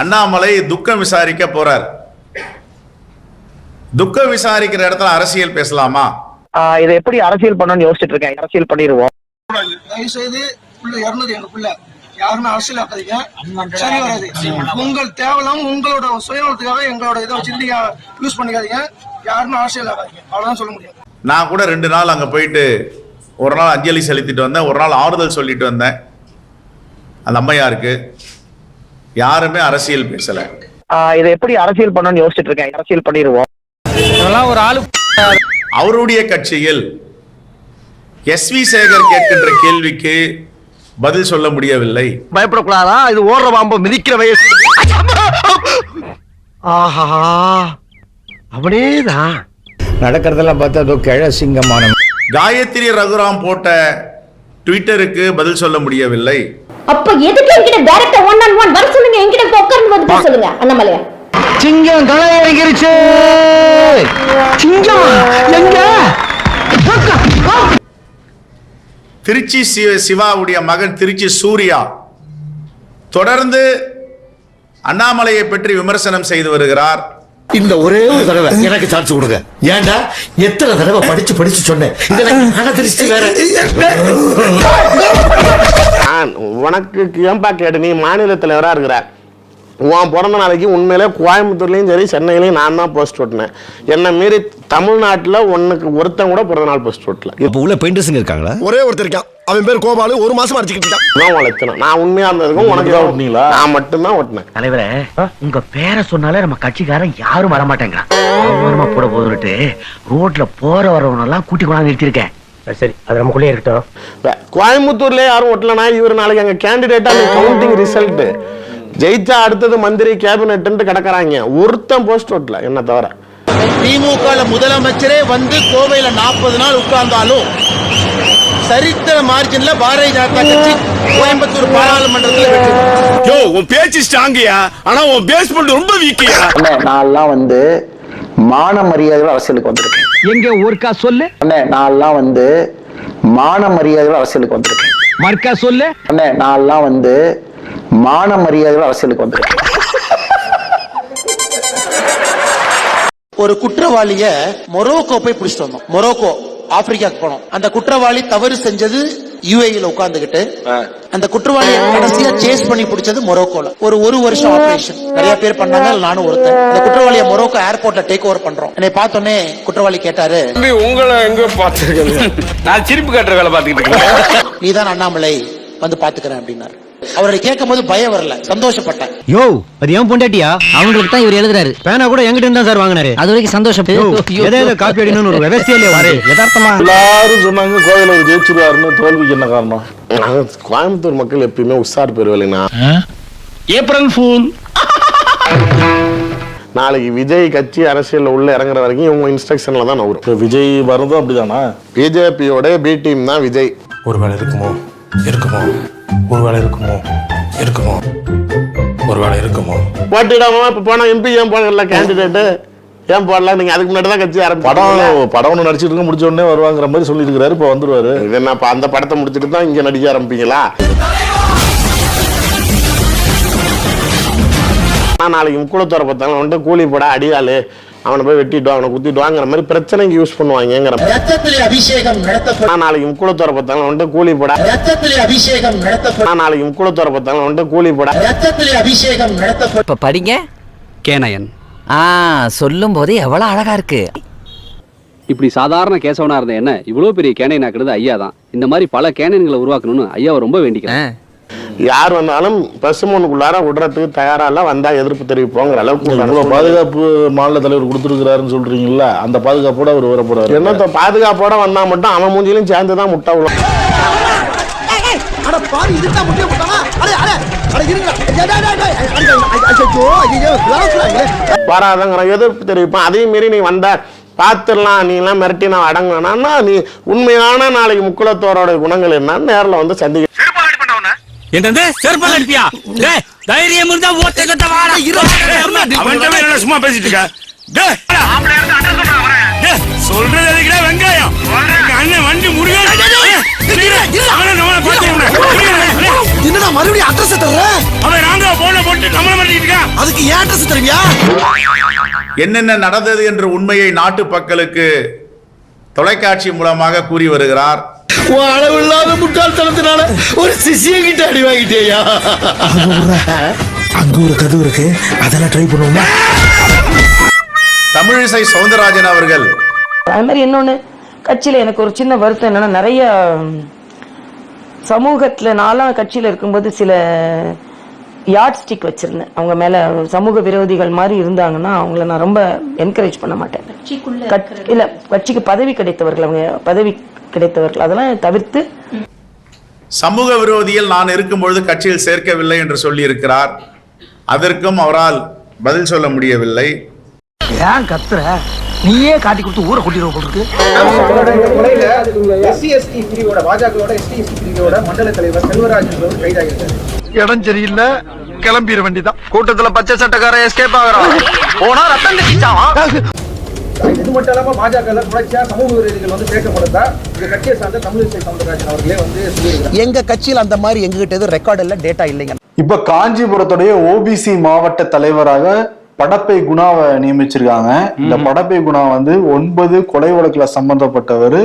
அண்ணாமலை துக்கம் விசாரிக்க போறார். துக்கம் விசாரிக்கிற இடத்துல அரசியல் பேசலாமா? இதை எப்படி அரசியல் பண்ணணும்னு யோசிச்சுட்டு இருக்கேன். அரசியல் பண்ணிடுவோம். தயவு செய்து உள்ள இறந்தது எங்க பிள்ளை. யாருமே அரசியல் ஆக்காதீங்க. சரி வராது. உங்கள் தேவலாம் உங்களோட சுயநலத்துக்காக எங்களோட இதை சிந்திக்க யூஸ் பண்ணிக்காதீங்க. யாருமே அரசியல் ஆக்காதீங்க. அவ்வளவுதான் சொல்ல முடியும். நான் கூட ரெண்டு நாள் அங்க போயிட்டு ஒரு நாள் அஞ்சலி செலுத்திட்டு வந்தேன். ஒரு நாள் ஆறுதல் சொல்லிட்டு வந்தேன். அந்த அம்மையாருக்கு. யாருமே அரசியல் பேசல. ஆஹ் இதை எப்படி அரசியல் பண்ணணும்னு யோசிச்சுட்டு இருக்கேன். அரசியல் பண்ணிடுவோம். இதெல்லாம் ஒரு ஆளு அவருடைய கட்சியில் எஸ் வி சேகர் கேட்கின்ற கேள்விக்கு பதில் சொல்ல முடியவில்லை. பயப்படக்கூடாதா? இது ஓடுற பாம்பு மிதிக்கிற வயசு. ஆஹா அவனேதான். நடக்கிறதெல்லாம் பார்த்தா அதோ கிழ சிங்கமான காயத்ரி ரகுராம் போட்ட ட்விட்டருக்கு பதில் சொல்ல முடியவில்லை. அப்ப எதுக்கு என்கிட்ட டைரக்டா ஒன் ஆன் ஒன் வர சொல்லுங்க? என்கிட்ட உட்கார்ந்து வந்து பேச சொல்லுங்க அண்ணாமலையா? சிங்கம் களை இறங்கிருச்சு சிங்கம் எங்க? திருச்சி சிவாவுடைய மகன் திருச்சி சூர்யா தொடர்ந்து அண்ணாமலையை பற்றி விமர்சனம் செய்து வருகிறார். இந்த ஒரே ஒரு தடவை எனக்கு சான்ஸ் கொடுங்க. ஏன்டா? எத்தனை தடவை படிச்சு படிச்சு சொன்னேன். மனதிருஷ்டி வேற. உனக்கு ஏன்பா கேட்டு நீ மாநில தலைவராக இருக்கிற. உன் பிறந்த நாளைக்கு உண்மையிலே கோயம்புத்தூர்லேயும் சரி சென்னையிலையும் நான் தான் போஸ்ட் ஓட்டினேன் என்னை மீறி தமிழ்நாட்டில் உனக்கு ஒருத்தன் கூட பிறந்த நாள் போஸ்ட் ஓட்டல இப்போ உள்ள பெயிண்டர்ஸுங்க இருக்காங்களா? ஒரே ஒருத்தர் இருக்கான். அவன் பேர் கோபாலு ஒரு மாசம் அடிச்சுக்கிட்டு இதுதான் உழைச்சணும் நான் உண்மையாக இருந்ததுக்கும் உனக்கு தான் ஓட்டினீங்களா? நான் மட்டும்தான் ஓட்டினேன். தலைவரே உங்க பேரை சொன்னாலே நம்ம கட்சிக்காரன் யாரும் வர மாட்டேங்கிறான். அவமானமா போட போதுட்டு ரோட்ல போற வரவங்க எல்லாம் கூட்டி கொண்டாந்து நிறுத்திருக்கேன் சரி. அது நமக்குள்ளே இருக்கட்டும். கோயம்புத்தூர்ல யாரும் ஓட்டலனா இவர் நாளைக்கு அங்க கேண்டிடேட்டா கவுண்டிங் ரிசல்ட் ஜெயிச்சா அடுத்தது மந்திரி கேபினெட் கிடக்குறாங்க. ஒருத்தன் போஸ்ட் ஓட்டல என்ன தவிர. திமுக முதலமைச்சரே வந்து கோவையில நாற்பது நாள் உட்கார்ந்தாலும் சரித்திர மார்ஜின்ல பாரதிய ஜனதா கட்சி கோயம்புத்தூர் பாராளுமன்றத்தில் வெற்றி. யோ உன் பேச்சு ஸ்ட்ராங்கியா ஆனா உன் பேஸ்மெண்ட் ரொம்ப வீக்கியா அண்ணே நான்லாம் வந்து மான மரியாதையோட அரசியலுக்கு வந்திருக்கேன். எங்க ஒருக்கா சொல்லு? அண்ணே நான்லாம் வந்து மான மரியாதையோட அரசியலுக்கு வந்திருக்கேன். மர்க்கா சொல்லு. அண்ணே நான்லாம் வந்து மான மரியாதையோட அரசியலுக்கு வந்திருக்கேன். ஒரு குற்றவாளிய மொரோக்கோ போய் பிடிச்சிட்டு வந்தோம். மொரோக்கோ. ஆப்பிரிக்காக்கு போனோம். அந்த குற்றவாளி தவறு செஞ்சது யுஏஇல உட்கார்ந்துகிட்டு அந்த குற்றவாளியை கடைசியா சேஸ் பண்ணி பிடிச்சது மொரோக்கோல. ஒரு ஒரு வருஷம் ஆபரேஷன் நிறைய பேர் பண்ணாங்க நானும் ஒருத்தன். அந்த குற்றவாளியை மொரோக்கோ ஏர்போர்ட்ல டேக் ஓவர் பண்றோம். என்னை பார்த்தோன்னே குற்றவாளி கேட்டாரு உங்களை எங்க பாத்துருக்கேன் நான் சிரிப்பு கட்டுற வேலை பாத்துக்கிட்டு இருக்கேன். நீதான் அண்ணாமலை வந்து பாத்துக்கிறேன் அப்படின்னாரு. அவரை கேட்கும் போது பயம் வரல. சந்தோஷப்பட்டேன். யோ அது ஏன் பொண்டாட்டியா? அவங்களுக்கு தான் இவர் எழுதுறாரு. பேனா கூட எங்கிட்ட இருந்தா சார் வாங்கினாரு. அது வரைக்கும் சந்தோஷம் எதை காப்பி அடிக்கணும்னு ஒரு விவசாயிலே இல்லையா யதார்த்தமா? எல்லாரும் சொன்னாங்க கோயில ஒரு ஜெயிச்சிருவாருன்னு தோல்விக்கு என்ன காரணம்? கோயம்புத்தூர் மக்கள் எப்பயுமே உஷார் பெறுவலைனா ஏப்ரல் ஃபூல். நாளைக்கு விஜய் கட்சி அரசியல்ல உள்ள இறங்குற வரைக்கும் இவங்க இன்ஸ்ட்ரக்ஷன்ல தான் நவரும் விஜய் வரதும் அப்படிதானா? பிஜேபியோட பி டீம் தான் விஜய். ஒருவேளை இருக்குமோ? இருக்குமோ? ஒருவேளை இருக்குமோ? இருக்குமோ? ஒருவேளை இருக்குமோ? போட்டிடாம இப்ப போனா எம்பி ஏன் போடல கேண்டிடேட் ஏன் போடல? நீங்க அதுக்கு முன்னாடி தான் கட்சி ஆரம்பிச்சு படம் படம் ஒன்று நடிச்சிட்டு இருக்க முடிச்ச உடனே வருவாங்கிற மாதிரி சொல்லியிருக்கிறாரு இப்போ வந்துருவாரு. இது என்ன இப்ப அந்த படத்தை முடிச்சுட்டு தான் இங்க நடிக்க ஆரம்பிப்பீங்களா? நான் நாளைக்கு முக்குளத்தோர பார்த்தாங்க வந்துட்டு கூலி போட அடியாளு. அவனை போய் வெட்டிட்டு வா, அவனை குத்திட்டு வாங்குற மாதிரி பிரச்சனைக்கு யூஸ் பண்ணுவாங்கங்கிற ரத்தத்திலே அபிஷேகம் நடத்தப்படும். நான் நாளைக்கு முக்குளத்தோர பார்த்தாங்க வந்துட்டு கூலி போட. ரத்தத்திலே அபிஷேகம் நடத்தப்படும். நான் நாளைக்கு முக்குளத்தோர பார்த்தாங்க வந்துட்டு கூலி போட. ரத்தத்திலே அபிஷேகம் நடத்தப்படும். இப்ப படிங்க. கேனயன். ஆ சொல்லும் போது எவ்வளவு அழகா இருக்கு. இப்படி சாதாரண கேசவனா இருந்த என்ன? இவ்வளவு பெரிய கேனை நாக்குறது ஐயா தான் இந்த மாதிரி பல கேனன்களை உருவாக்கணும்னு ஐயாவை ரொம்ப வேண்டிக்கிறேன். யார் வந்தாலும் பசுமனுக்குள்ளார விடுறதுக்கு தயாரா இல்ல வந்தா எதிர்ப்பு தெரிவிப்போங்கிற அளவுக்கு இவ்வளோ பாதுகாப்பு மாநில தலைவர் கொடுத்துருக்கிறாருன்னு சொல்றீங்கல்ல அந்த பாதுகாப்போட அவர் வர போறாரு. என்னத்த பாதுகாப்போட வந்தா மட்டும் அவன் மூஞ்சிலையும் சேர்ந்து தான் முட்டை விழும் வராதங்கிற எதிர்ப்பு தெரிவிப்பான். அதையும் மீறி நீ வந்த பார்த்துடலாம் நீ எல்லாம் மிரட்டி நான் அடங்கினா நீ உண்மையான நாளைக்கு முக்குளத்தோரோட குணங்கள் என்னன்னு நேரில் வந்து சந்திக்க என்னது? செருப்பால் அடிப்பியா? டேய் தைரியம் இருந்தா ஓட்ட கட்ட வாடா. அவன்கிட்ட என்ன சும்மா பேசிட்டு இருக்க? டேய் டேய், சொல்றது எதுக்குடா வெங்காயம். எங்க அண்ணன் வண்டி முருகன். அவனை நம்மளை பார்த்து என்னடா மறுபடியும் அட்ரஸ் தர்ற? அவன் நாங்க போன போட்டு நம்மளை மாட்டிட்டு இருக்கான். அட்ரஸ் தருவியா? என்னென்ன நடந்தது என்ற உண்மையை நாட்டு மக்களுக்கு தொலைக்காட்சி மூலமாக கூறி வருகிறார் உன் அளவில்லாத முட்டாள்தனத்தினால ஒரு சிசிய கிட்ட அடி வாங்கிட்டேயா? அங்க ஒரு கதவு இருக்கு. அதெல்லாம் ட்ரை பண்ணுவோமா? தமிழிசை சவுந்தரராஜன் அவர்கள். அது மாதிரி இன்னொன்று கட்சியில் எனக்கு ஒரு சின்ன வருத்தம் என்னன்னா நிறைய சமூகத்தில் நாலாம் கட்சியில் இருக்கும்போது சில யார்ட் ஸ்டிக் வச்சிருந்தேன். அவங்க மேல சமூக விரோதிகள் மாதிரி இருந்தாங்கன்னா அவங்கள நான் ரொம்ப என்கரேஜ் பண்ண மாட்டேன். கட்சி- இல்ல கட்சிக்கு பதவி கிடைத்தவர்கள் அவங்க பதவி கிடைத்தவர்கள் அதெல்லாம் தவிர்த்து சமூக விரோதியில் நான் இருக்கும் பொழுது கட்சியில் சேர்க்கவில்லை என்று சொல்லியிருக்கிறார். அதற்கும் அவரால் பதில் சொல்ல முடியவில்லை. ஏன் கத்துற? நீயே காட்டி கொடுத்து ஊரை கூட்டிடுவோம் போல இருக்கு. எஸ்சி எஸ்டி பிரிவோட பாஜகவோட எஸ்டி எஸ்டி பிரிவோட மண்டல தலைவர் செல்வராஜ் கைதாகியிருக்காரு. இடம் சரியில்லை கிளம்பிட வேண்டியதான் கூட்டத்துல பச்சை சட்டக்காரன் எஸ்கேப் ஆகுறான். போனா ரத்தம் கட்டிச்சான் இது மட்டும் இல்லாம பாஜக தொடர்ச்சியா சமூக விரோதிகள் வந்து சேர்க்கப்படுதா இந்த கட்சியை சார்ந்த தமிழிசை சவுந்தரராஜன் அவர்களே வந்து எங்க கட்சியில் அந்த மாதிரி எங்ககிட்ட எதுவும் ரெக்கார்ட் இல்ல டேட்டா இல்லைங்க. இப்ப காஞ்சிபுரத்துடைய ஓபிசி மாவட்ட தலைவராக படப்பை குணாவை நியமிச்சிருக்காங்க. இந்த படப்பை குணா வந்து ஒன்பது கொலை வழக்குல சம்பந்தப்பட்டவர்.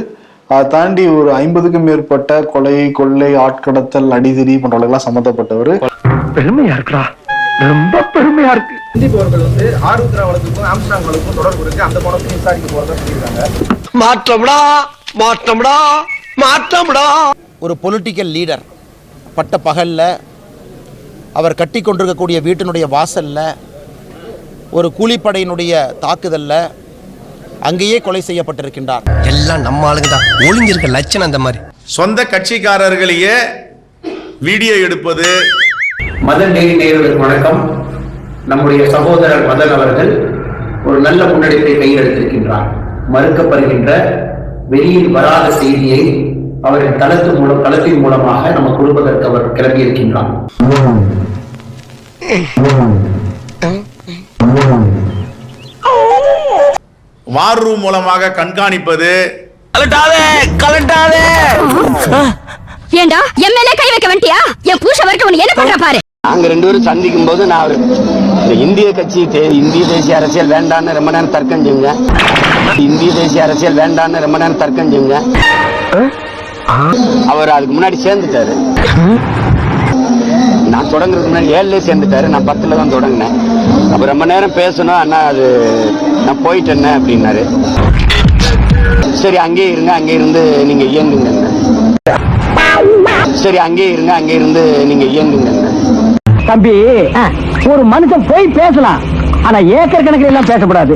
அதை தாண்டி ஒரு ஐம்பதுக்கும் மேற்பட்ட கொலை கொள்ளை ஆட்கடத்தல் அடிதடி போன்ற வழக்கெல்லாம் சம்பந்தப்பட்டவர் பெருமையா இருக்குடா. ரொம்ப பெருமையா இருக்கு. சந்தீப் அவர்கள் வந்து ஆருத்ரா வழக்குக்கும் ஆம்ஸ்டாங் வழக்குக்கும் தொடர்பு இருக்கு. அந்த கோணத்தையும் விசாரிக்க போறதா சொல்லியிருக்காங்க. மாற்றம்டா மாற்றம்டா மாற்றம்டா. ஒரு பொலிட்டிக்கல் லீடர் பட்ட பகல்ல அவர் கட்டி கொண்டிருக்கக்கூடிய வீட்டினுடைய வாசல்ல ஒரு கூலிப்படையினுடைய தாக்குதல்ல அங்கேயே கொலை செய்யப்பட்டிருக்கின்றார். எல்லாம் நம்ம ஆளுங்க தான் ஒளிஞ்சிருக்க லட்சணம் அந்த மாதிரி. சொந்த கட்சிக்காரர்களையே வீடியோ எடுப்பது. மதன் டெய்லி நேயர்களுக்கு வணக்கம். நம்முடைய சகோதரர் மதன் அவர்கள் ஒரு நல்ல முன்னெடுப்பை கையில் எடுத்திருக்கின்றார் மறுக்கப்படுகின்ற வெளியில் வராத செய்தியை அவரின் தளத்து மூலம் தளத்தின் மூலமாக நம்ம கொடுப்பதற்கு அவர் கிளம்பியிருக்கின்றார். வார் ரூம் மூலமாக கண்காணிப்பது. கலட்டாதே கலட்டாதே. ஏண்டா என் மேல கை வைக்க வேண்டியா என் பூச வரைக்கும் உன்னை என்ன பண்ற பாரு. நாங்க ரெண்டு பேரும் சந்திக்கும் போது நான் ஒரு இந்த இந்திய கட்சி தே- இந்திய தேசிய அரசியல் வேண்டான்னு ரொம்ப நேரம் தர்க்கம் செஞ்சேன். இந்திய தேசிய அரசியல் வேண்டான்னு ரொம்ப நேரம் தர்க்கம் செஞ்சேன். அவர் அதுக்கு முன்னாடி சேர்ந்துட்டாரு. நான் தொடங்குறதுக்கு முன்னாடி ஏழுல சேர்ந்துட்டாரு. நான் பத்துல தான் தொடங்கினேன். அப்ப ரொம்ப நேரம் பேசணும். அண்ணா அது நான் போயிட்டேன்னு அப்படின்னாரு. சரி அங்கேயே இருங்க. அங்கே இருந்து நீங்க இயங்குங்க. சரி அங்கேயே இருங்க. அங்கே இருந்து நீங்க இயங்குங்க. தம்பி ஒரு மனுஷன் போய் பேசலாம். ஆனா ஏக்கர் கணக்கில் எல்லாம் பேசக்கூடாது.